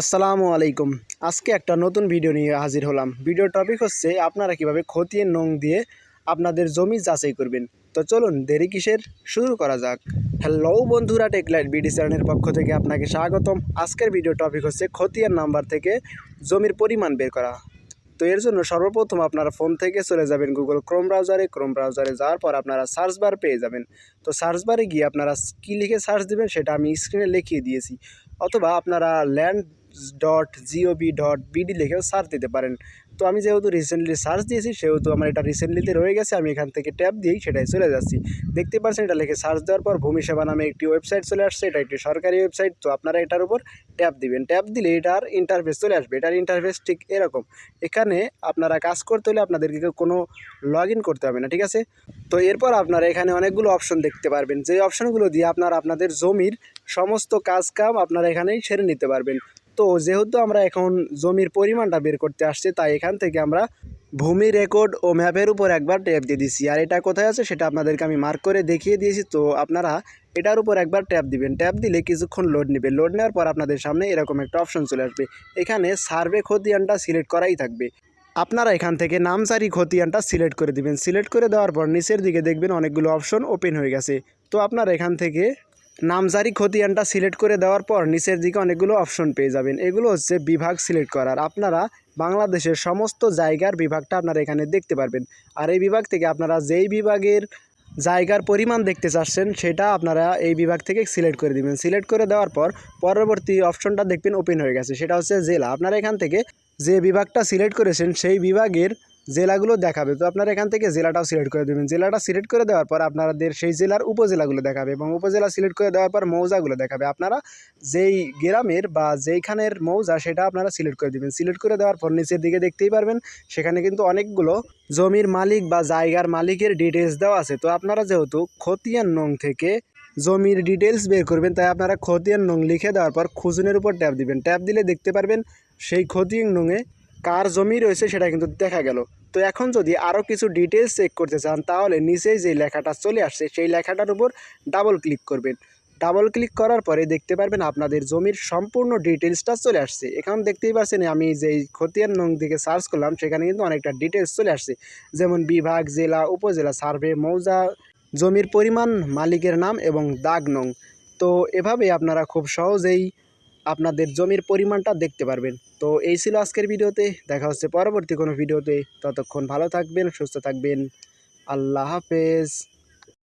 আসসালামু আলাইকুম। আজকে একটা নতুন ভিডিও নিয়ে হাজির হলাম। ভিডিও টপিক হচ্ছে আপনারা কীভাবে খতিয়ে নং দিয়ে আপনাদের জমি যাচাই করবেন। তো চলুন দেরি কিসের? শুরু করা যাক। হ্যালো বন্ধুরা টেকলাইট বিডি চ্যানেলের পক্ষ থেকে আপনাকে স্বাগতম। আজকের ভিডিও টপিক হচ্ছে খতিয়ান নাম্বার থেকে জমির পরিমাণ বের করা। তো এর জন্য সর্বপ্রথম আপনারা ফোন থেকে চলে যাবেন গুগল ক্রোম ব্রাউজারে ক্রোম ব্রাউজারে যাওয়ার পর আপনারা সার্চ বার পেয়ে যাবেন। তো সার্চ বারে গিয়ে আপনারা কী লিখে সার্চ দেবেন সেটা আমি স্ক্রিনে লিখিয়ে দিয়েছি। অথবা আপনারা land dot GOB dot BD লিখেও সার্চ দিতে পারেন। তো আমি যেহেতু রিসেন্টলি সার্চ দিয়েছি, সেহেতু আমার এটা রিসেন্টলিতে রয়ে গেছে, আমি এখান থেকে ট্যাব দিয়েই সেটাই চলে যাচ্ছি। দেখতে পাচ্ছেন এটা লিখে সার্চ দেওয়ার পর ভূমি সেবা নামে একটি ওয়েবসাইট চলে আসছে, এটা একটি সরকারি ওয়েবসাইট তো আপনারা এটার উপর ট্যাব দিবেন। ট্যাব দিলে এটার ইন্টারফেস চলে আসবে, এটার ইন্টারফেস ঠিক এরকম। এখানে আপনারা কাজ করতে হলে আপনাদেরকে কোনো লগ করতে হবে না, ঠিক আছে? তো এরপর আপনারা এখানে অনেকগুলো অপশন দেখতে পারবেন। যে অপশনগুলো দিয়ে আপনারা আপনাদের জমির সমস্ত কাজ কাম আপনারা এখানেই সেরে নিতে পারবেন। তো যেহেতু আমরা এখন জমির পরিমাণটা বের করতে আসছি, তাই এখান থেকে আমরা ভূমি রেকর্ড ও ম্যাপের উপর একবার ট্যাপ দিয়ে দিচ্ছি আর এটা কোথায় আছে সেটা আপনাদেরকে আমি মার্ক করে দেখিয়ে দিয়েছি, তো আপনারা এটার উপর একবার ট্যাপ দিবেন। ট্যাপ দিলে কিছুক্ষণ লোড নেবে। লোড নেওয়ার পর আপনাদের সামনে এরকম একটা অপশন চলে আসবে। এখানে সার্ভে খতিয়ানটা সিলেক্ট করাই থাকবে। আপনারা এখান থেকে নামজারি খতিয়ানটা সিলেক্ট করে দিবেন। সিলেক্ট করে দেওয়ার পর নিচের দিকে দেখবেন অনেকগুলো অপশন ওপেন হয়ে গেছে। তো আপনারা এখান থেকে নামজারি খতিয়ানটা সিলেক্ট করে দেওয়ার পর নিচের দিকে অনেকগুলো অপশন পেয়ে যাবেন। এগুলো হচ্ছে বিভাগ সিলেক্ট করার। আপনারা বাংলাদেশের সমস্ত জায়গার বিভাগটা আপনারা এখানে দেখতে পারবেন। আর এই বিভাগ থেকে আপনারা যেই বিভাগের জায়গার পরিমাণ দেখতে চাচ্ছেন, সেটা আপনারা এই বিভাগ থেকে সিলেক্ট করে দিবেন। সিলেক্ট করে দেওয়ার পর পরবর্তী অপশনটা দেখবেন ওপেন হয়ে গেছে। সেটা হচ্ছে জেলা। আপনারা এখান থেকে যে বিভাগটা সিলেক্ট করেছেন, সেই বিভাগের জেলাগুলো দেখাবে। তো আপনারা এখান থেকে জেলাটাও সিলেক্ট করে দেবেন। জেলাটা সিলেক্ট করে দেওয়ার পর আপনাদের সেই জেলার উপজেলাগুলো দেখাবে এবং উপজেলা সিলেক্ট করে দেওয়ার পর মৌজাগুলো দেখাবে। আপনারা যেই গ্রামের বা যেইখানের মৌজা, সেটা আপনারা সিলেক্ট করে দেবেন। সিলেক্ট করে দেওয়ার পর নিচের দিকে দেখতেই পারবেন, সেখানে কিন্তু অনেকগুলো জমির মালিক বা জায়গার মালিকের ডিটেলস দেওয়া আছে। তো আপনারা যেহেতু খতিয়ান নং থেকে জমির ডিটেলস বের করবেন, তাই আপনারা খতিয়ান নং লিখে দেওয়ার পর খুজুনের উপর ট্যাপ দিবেন। ট্যাপ দিলে দেখতে পারবেন সেই খতিয়ান নংয়ে কার জমি রয়েছে সেটা কিন্তু দেখা গেল। তো এখন যদি আরও কিছু ডিটেলস চেক করতে চান, তাহলে নিচেই যে লেখাটা চলে আসছে, সেই লেখাটার উপর ডাবল ক্লিক করবেন। ডাবল ক্লিক করার পরে দেখতে পারবেন আপনাদের জমির সম্পূর্ণ ডিটেলসটা চলে আসছে। এখন দেখতেই পাচ্ছেন আমি যেই খতিয়ান নং দিকে সার্চ করলাম, সেখানে কিন্তু অনেকটা ডিটেলস চলে আসছে। যেমন বিভাগ, জেলা, উপজেলা সার্ভে মৌজা, জমির পরিমাণ, মালিকের নাম এবং দাগ নং। তো এভাবে আপনারা খুব সহজেই আপনাদের জমির পরিমাণটা দেখতে পারবেন। তো এই ছিল আজকের ভিডিওতে। দেখা হচ্ছে পরবর্তী কোনো ভিডিওতে। ততক্ষণ ভালো থাকবেন, সুস্থ থাকবেন। আল্লাহ হাফেজ।